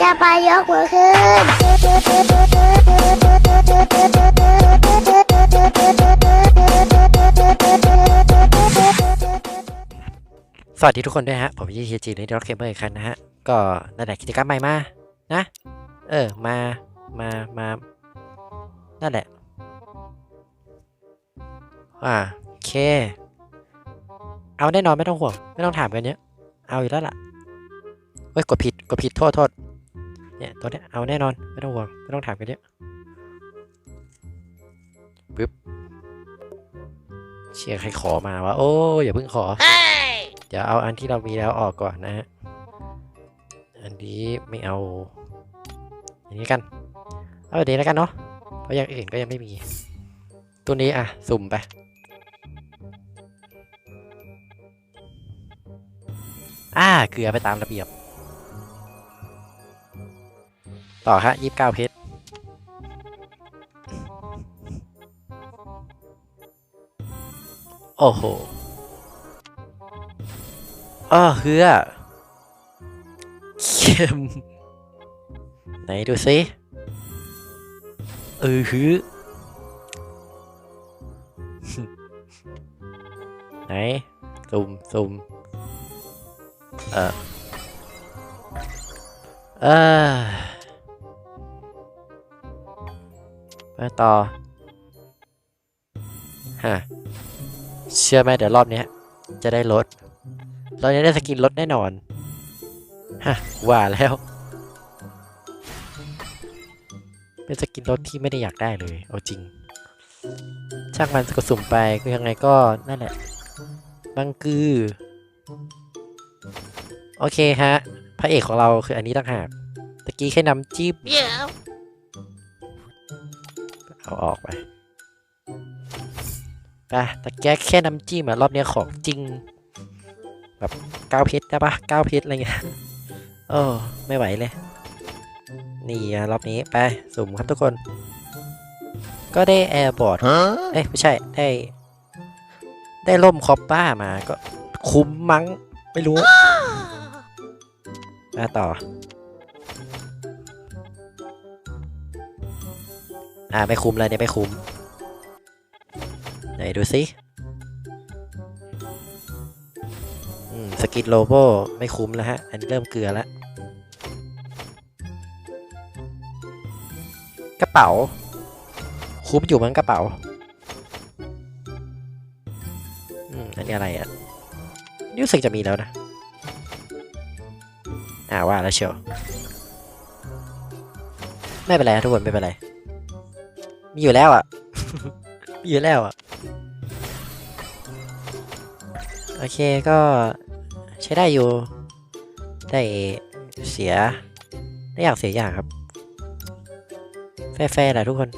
จะไปยกมือขึ้นสวัสดีทุกคนด้วยฮะ ผมยี่ทีจีในดอเคเบิลอีกครั้งนะฮะ ก็นั่นแหละกิจกรรมใหม่มา นะ เออ มา มา มา นั่นแหละ อ่าโอเค เอาแน่นอนไม่ต้องห่วง ไม่ต้องถามกันเยอะ เอาอยู่แล้วล่ะเฮ้ย กดผิด กดผิด โทษโทษ เนี่ยตัวเนี้ยเอาแน่นอนไม่ต้องห่วงไม่ต้องถามกันเยอะปึ๊บเชียร์ใครขอมาวะโอ้ยอย่าเพิ่งขอเดี๋ยวเอาอันที่เรามีแล้วออกก่อนนะฮะอันนี้ไม่เอาอย่างนี้กันเอาแบบนี้แล้วกันเนาะเพราะอย่างอื่นก็ยังไม่มี ตัวนี้อะสุ่มไปอ่าเกลือไปตามระเบียบ ต่อฮะยี่สิบเก้าเพชรโอ้โหอ้อเฮือเข้มไหนดูสิเออฮือไหนซุ่มซุ่มเออเออ ไปต่อฮะเชื่อไหมเดี๋ยวรอบนี้จะได้ลดเราจะได้สกินลดแน่นอนฮะว่าแล้ว เป็นสกินลดที่ไม่ได้อยากได้เลย เอาจริง ช่างมันก็สุ่มไปก็ยังไงก็นั่นแหละบังกือ โอเคฮะ พระเอกของเราคืออันนี้ต่างหากตะกี้แค่น้ำจิ้ม เอาออกไปไปตะแกแค่น้ำจิ้มอะรอบเนี้ยของจริง แบบเก้าเพชรได้ปะเก้าเพชรอะไรเงี้ยโอ้ไม่ไหวเลย นี่อะรอบนี้ไปสุ่มครับทุกคน ก็ได้แอร์บอร์ดเอ้ยไม่ใช่ได้ ได้ล่มคอปป้ามาก็คุ้มมั้ง ไม่รู้มาต่อ อ่าไม่คุ้มเลยเนี่ยไม่คุ้มไหนดูสิอืมสกินโลโบไม่คุ้มแล้วฮะ อันนี้เริ่มเกลือแล้ว กระเป๋า คุ้มอยู่มั้งกระเป๋า อืม อันนี้อะไรอะนี่รู้สึกจะมีแล้วนะ อ่าว่าแล้วเชียว ไม่เป็นไรทุกคนไม่เป็นไร มีอยู่แล้วอะ มีอยู่แล้วอะ โอเคก็ใช้ได้อยู่ ได้เสีย ได้อย่างเสียอย่างครับ แฟร์ๆแหละทุกคน